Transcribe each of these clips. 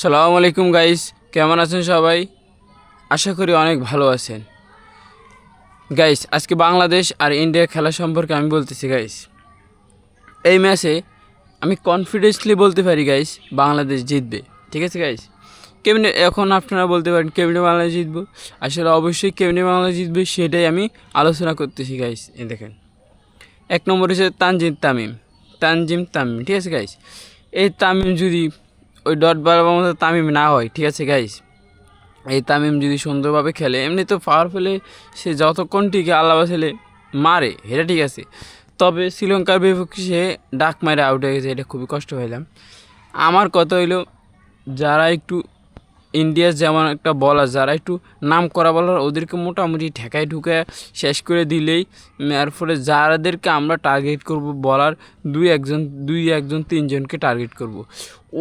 সালামু আলাইকুম গাইস, কেমন আছেন সবাই? আশা করি অনেক ভালো আছেন। গাইস, আজকে বাংলাদেশ আর ইন্ডিয়ার খেলা সম্পর্কে আমি বলতেছি গাইস। এই ম্যাচে আমি কনফিডেন্সলি বলতে পারি গাইস, বাংলাদেশ জিতবে। ঠিক আছে গাইস? কেমনি, এখন আপনারা বলতে পারেন কেমনি বাংলাদেশ জিতবো? আসলে অবশ্যই কেমনি বাংলাদেশ জিতবে সেটাই আমি আলোচনা করতেছি গাইস, এই দেখেন। এক নম্বর হচ্ছে তানজিম তামিম। তানজিম তামিম, ঠিক আছে গাইস? এই তামিম যদি ওই ডট বাড়াবার মতো তামিম না হয়, ঠিক আছে গাইস এই তামিম যদি সুন্দরভাবে খেলে, এমনি তো পাওয়ার ফেলে সে যতক্ষণ টিকে আল্লাহ ছেলে মারে, এটা ঠিক আছে। তবে শ্রীলঙ্কার বিপক্ষে সে ডাক মারে আউট হয়ে গেছে, এটা খুবই কষ্ট হইলাম আমার কথা হইল, যারা একটু ইন্ডিয়ার যেমন একটা বলার যারা একটু নাম করা বলার ওদেরকে মোটামুটি ঠেকায় ঢুকে শেষ করে দিলেই এর ফলে যারাদেরকে আমরা টার্গেট করব বলার দুই একজন দুই একজন, তিনজনকে টার্গেট করব।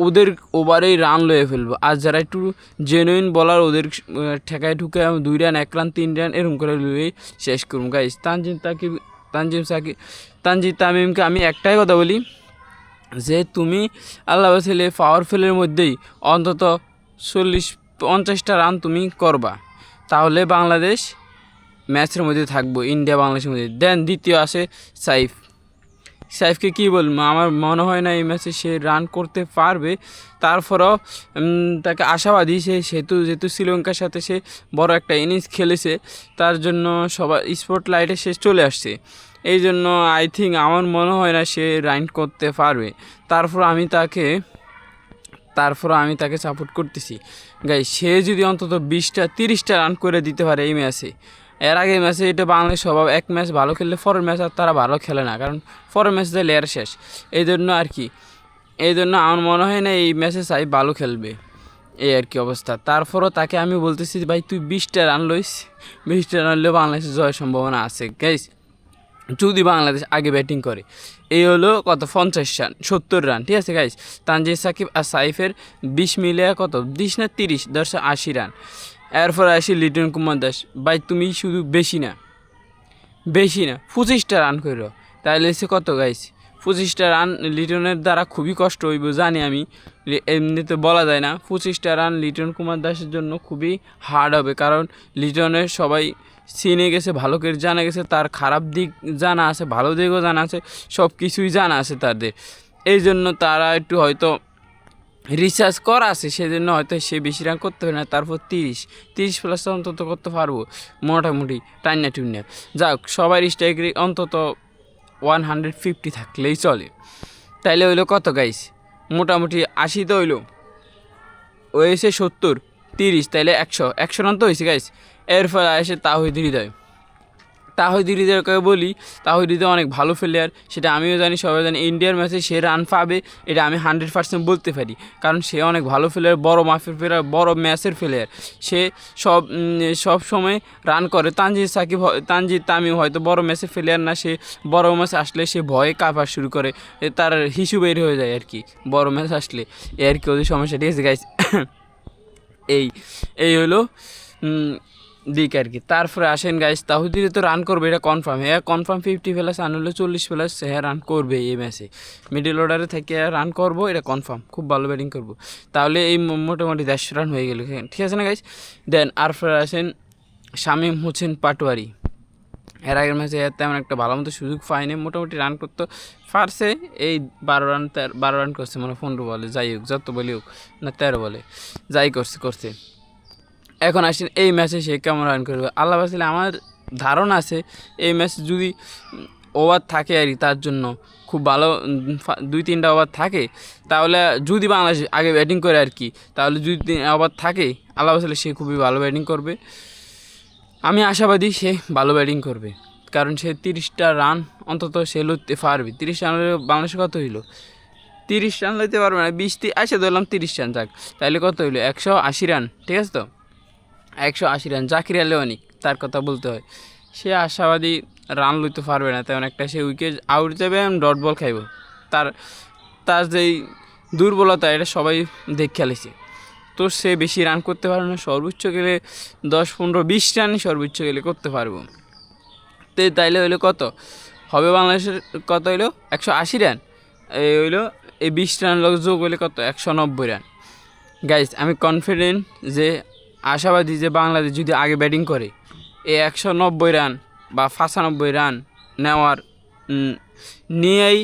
ওদের ওভারেই রান লয়ে ফেলব। আর যারা একটু জেনুইন বলার ওদের ঠেকায় ঢুকে দুই রান এক রান তিন রান এরকম করে লুয়েই শেষ করব। গাইস তানজিম তাকিব, তানজিম সাকিব, তানজিম তামিমকে আমি একটাই কথা বলি যে তুমি আল্লাহ ছেলে পাওয়ারফুলের মধ্যেই অন্তত চল্লিশ, পঞ্চাশটা রান তুমি করবা। তাহলে বাংলাদেশ ম্যাচের মধ্যে থাকব ইন্ডিয়া বাংলাদেশের মধ্যে। দেন দ্বিতীয় আসে সাইফ। সাইফকে কী বলব? আমার মনে হয় না এই ম্যাচে সে রান করতে পারবে। তারপরও তাকে আশাবাদী সে, সেহেতু, যেহেতু শ্রীলঙ্কার সাথে সে বড় একটা ইনিংস খেলেছে, তার জন্য সবাই স্পট লাইটে সে চলে আসছে। এই জন্য আই থিঙ্ক আমার মনে হয় না সে রান করতে পারবে। তারপর আমি তাকে, তারপর আমি তাকে সাপোর্ট করতেছি। গাই সে যদি অন্তত বিশটা, তিরিশটা রান করে দিতে পারে এই ম্যাচে এর আগে ম্যাচে এটা বাংলাদেশ স্বভাব, এক ম্যাচ ভালো খেললে পরের ম্যাচ আর তারা ভালো খেলে না, কারণ পরের ম্যাচ দিলে এর শেষ। এই জন্য আর কি, এই জন্য আমার মনে হয় না এই ম্যাচে সাই ভালো খেলবে, এই আর কি অবস্থা। তারপরও তাকে আমি বলতেছি, ভাই, তুই বিশটা রান লইস, বিশটা রান হলেও বাংলাদেশের জয়ের সম্ভাবনা আছে গাইস যদি বাংলাদেশ আগে ব্যাটিং করে। এই হলো কত, পঞ্চাশ রান, সত্তর রান, ঠিক আছে গাইস তানজিদ সাকিব আর সাইফের বিশ মিলিয়ে কত? বিশ না তিরিশ দশশো আশি রান। এরপর আসি লিটন কুমার দাস। ভাই, তুমি শুধু বেশি না বেশি না, পঁচিশটা রান করো তাহলে সে কত গাইস পঁচিশটা রান লিটনের দ্বারা খুবই কষ্ট হইব, জানি আমি। এমনিতে বলা যায় না, পঁচিশটা রান লিটন কুমার দাসের জন্য খুবই হার্ড হবে। কারণ লিটনের সবাই চিনে গেছে, ভালো করে জানা গেছে, তার খারাপ দিক জানা আছে, ভালো দিকও জানা আছে সব কিছুই জানা আছে তাদের। এই জন্য তারা একটু হয়তো রিচার্জ করা আছে, সেজন্য হয়তো সে বেশি রান করতে পারে না, তারপর তিরিশ। তিরিশ প্লাস অন্তত করতে পারব, মোটামুটি টাইনা টুইনা। যাক, সবার স্ট্রাইক অন্তত ওয়ান হান্ড্রেড ফিফটি থাকলেই চলে। তাইলে হইল কত গাইস মোটামুটি আশি তো হইল। হয়েছে সত্তর, তিরিশ, তাইলে একশো। একশো রান তো হয়েছে গাইস এর ফলে এসে তাহিদ হৃদয়। তাহিদ হৃদয়কে বলি? তাহিদ অনেক ভালো প্লেয়ার সেটা আমিও জানি, সবাই জানি। ইন্ডিয়ার ম্যাচে সে রান পাবে, এটা আমি হান্ড্রেড পার্সেন্ট বলতে পারি। কারণ সে অনেক ভালো প্লেয়ার বড় মাফের প্লেয়ার বড় ম্যাচের প্লেয়ার সে সব সব সময় রান করে। তানজিদ সাকিব তানজিদ তামিম হয়তো বড় ম্যাচের প্লেয়ার না, সে বড় ম্যাচ আসলে সে ভয়ে কাঁপা শুরু করে। তার হিসু বের হয়ে যায় আর কি বড় ম্যাচ আসলে। এ আর কি ওদের সমস্যা ঠিক আছে গাইস এই এই হলো দিক আর কি। তারপরে আসেন গাইস তাহুদিরে তো রান করবে, এটা কনফার্ম হ্যাঁ কনফার্ম ফিফটি প্লাস আনলে চল্লিশ প্লাস হ্যাঁ রান করবে এই ম্যাচে মিডল অর্ডারে থেকে রান করব, এটা কনফার্ম খুব ভালো ব্যাটিং করব। তাহলে এই মোটামুটি দেড়শো রান হয়ে গেল। ঠিক আছে না গাইস দেন আর আসেন শামীম হোসেন পাটোয়ারি। এর আগের ম্যাচে এর তেমন একটা ভালো মতো সুযোগ পায়নি। মোটামুটি রান করতে। পারছে এই বারো রান বারো রান করছে মানে পনেরো বলে। যাই হোক, যত বলি হোক, না তেরো বলে। যাই করছে করছে। এখন আসেন, এই ম্যাচে সে কেমন রান করবে। আল্লাহ বাসলে আমার ধারণা আছে, এই ম্যাচ যদি ওভার থাকে আর তার জন্য খুব ভালো দুই তিনটা ওভার থাকে, তাহলে যদি বাংলাদেশ আগে ব্যাটিং করে আর কি, তাহলে যদি তিন ওভার থাকে, আল্লাহ বাসলে সে খুবই ভালো ব্যাটিং করবে। আমি আশাবাদী সে ভালো ব্যাটিং করবে, কারণ সে তিরিশটা রান অন্তত সে লইতে পারবে। তিরিশ রান বাংলাদেশে কত হইল? তিরিশ রান লইতে পারবে না, বিশ তি আসে ধরলাম তিরিশ রান যাক তাহলে কত হইল? একশো আশি রান ঠিক আছে তো? একশো আশি রান। জাকির আলী অনেক তার কথা বলতে হয়। সে আশাবাদী রান লইতে পারবে না, তেমন একটা সে উইকেট আউট যাবে ডট বল খাইব। তার তার যেই দুর্বলতা, এটা সবাই দেখ খেলেছে। তো সে বেশি রান করতে পারবে না, সর্বোচ্চ গেলে দশ, পনেরো, বিশ রান সর্বোচ্চ গেলে করতে পারব। তো তাইলে হইল কত? হবে বাংলাদেশের কত হইল? একশো আশি রান। এই হইল, এই বিশ রান লোক যোগ হইলে কত? একশো নব্বই রান। গাইস আমি কনফিডেন্ট যে আশাবাদী যে বাংলাদেশ যদি আগে ব্যাটিং করে এই একশো নব্বই রান বা পঁচানব্বই রান নেওয়ার নিয়েই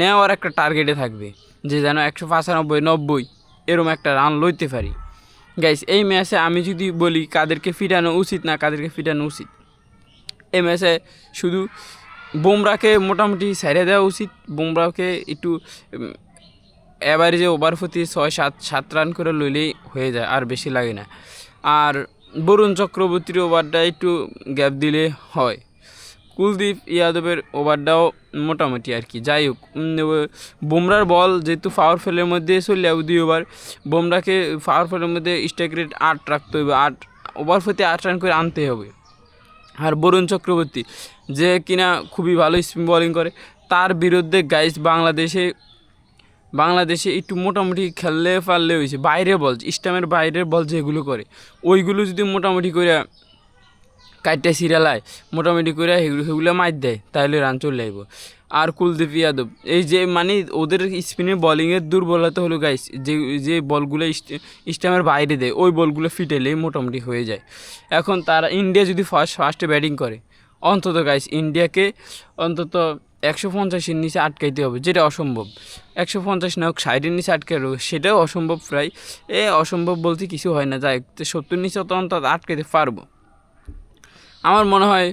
নেওয়ার একটা টার্গেটে থাকবে যে যেন একশো পঁচানব্বই, নব্বই এরম একটা রান লইতে পারি। গাইস এই ম্যাচে আমি যদি বলি কাদেরকে ফিটানো উচিত না কাদেরকে ফিটানো উচিত এই ম্যাচে শুধু বুমরাকে মোটামুটি সাইডে দেওয়া উচিত, বুমরাকে একটু অ্যাভারেজে ওভার প্রতি ছয় সাত সাত রান করে লইলেই হয়ে যায়, আর বেশি লাগে না। আর বরুণ চক্রবর্তীর ওভারটা একটু গ্যাপ দিলে হয়। কুলদীপ ইয়াদবের ওভারটাও মোটামুটি আর কি। যাই হোক বুমরার বল যেহেতু পাওয়ার ফেলের মধ্যে চলে যাবে দুই ওভার বুমরাকে পাওয়ার ফেলের মধ্যে স্ট্রাইক রেট আট রাখতে হবে, আট ওভার প্রতি আট রান করে আনতে হবে। আর বরুণ চক্রবর্তী, যে কিনা খুবই ভালো স্পিন বোলিং করে, তার বিরুদ্ধে গাইস বাংলাদেশে বাংলাদেশে একটু মোটামুটি খেললে পারলে হয়েছে। বাইরে বল, স্টামের বাইরের বল যেগুলো করে, ওইগুলো যদি মোটামুটি করে কাইটটা সিরিয়ালায় মোটামুটি করে সেগুলো সেগুলো মার দেয়, তাহলে রান চলে আসব আর কুলদীপ যাদব এই যে মানে ওদের স্পিনে বলিংয়ের দুর্বলতা হলো গাইস যে যে বলগুলো স্টামের বাইরে দেয়, ওই বলগুলো ফিটেলেই মোটামুটি হয়ে যায়। এখন তারা ইন্ডিয়া যদি ফার্স্ট ফার্স্টে ব্যাটিং করে অন্তত গাইস ইন্ডিয়াকে অন্তত একশো পঞ্চাশের নিচে আটকাইতে হবে, যেটা অসম্ভব। একশো পঞ্চাশ না হোক ষাটের নিচে আটকে রাখবে সেটাও অসম্ভব প্রায়। এ অসম্ভব বলতে কিছু হয় না, যাই সত্তর নিচে তো অন্তত আটকাইতে পারব। আমার মনে হয়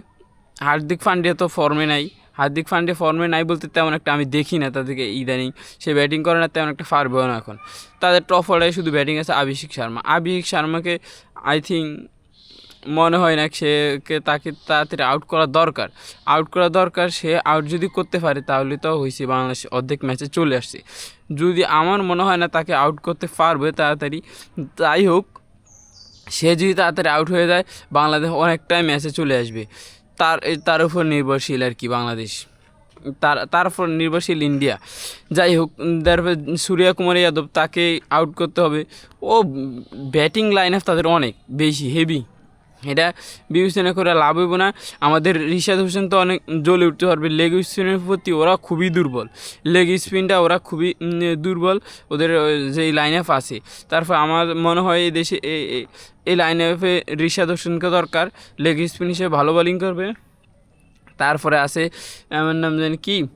হার্দিক পান্ডিয়া তো ফর্মে নাই। হার্দিক পান্ডিয়া ফর্মে নাই বলতে তেমন একটা আমি দেখি না তাদেরকে ইদানিং। সে ব্যাটিং করে না, তেমন একটা পারবেও না এখন। তাদের টপ অর্ডারে শুধু ব্যাটিং আছে অভিষেক শর্মা। অভিষেক শর্মাকে আই থিঙ্ক মনে হয় না সে তাকে তাড়াতাড়ি আউট করা দরকার। আউট করা দরকার, সে আউট যদি করতে পারে তাহলে তো হয়েছে বাংলাদেশ অর্ধেক ম্যাচে চলে আসছে। যদি আমার মনে হয় না তাকে আউট করতে পারবে তাড়াতাড়ি তাই হোক, সে যদি তাড়াতাড়ি আউট হয়ে যায়, বাংলাদেশ অনেকটাই ম্যাচে চলে আসবে। তার তার উপর নির্ভরশীল আর কি বাংলাদেশ। তার তার উপর নির্ভরশীল ইন্ডিয়া। যাই হোক তারপর সূর্যা কুমার যাদব তাকে আউট করতে হবে। ও ব্যাটিং লাইন আপ তাদের অনেক, বেশি হেভি এটা বিবেচনা করে লাভ হইব না। আমাদের রিশাদ হোসেন তো অনেক জ্বলে উঠতে পারবে। লেগ স্পিনের প্রতি ওরা খুবই দুর্বল। লেগ স্পিনটা ওরা খুবই দুর্বল। ওদের যে লাইন আপ আছে। তারপর আমার মনে হয় এই দেশে, এই- লাইন আপে রিশাদ হোসেনকে দরকার। লেগ স্পিন হিসেবে ভালো বোলিং করবে। তারপরে আছে, আমার নাম জানি কি?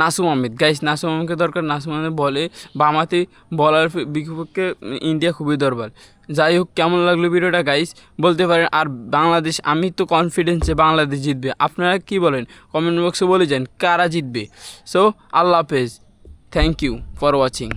নাসুম আহমেদ গাইস নাসুম আহমেদকে দরকার নাসুম আহমেদ বলে, বামাতে বলার বিপক্ষে ইন্ডিয়া খুবই দরবার যাই হোক, কেমন লাগল ভিডিওটা গাইস বলতে পারেন, আর বাংলাদেশ, আমি তো কনফিডেন্সে বাংলাদেশ জিতবে। আপনারা কি বলেন? কমেন্ট বক্সে বলে যান, কারা জিতবে? সো আল্লাহ হাফেজ। Thank you for watching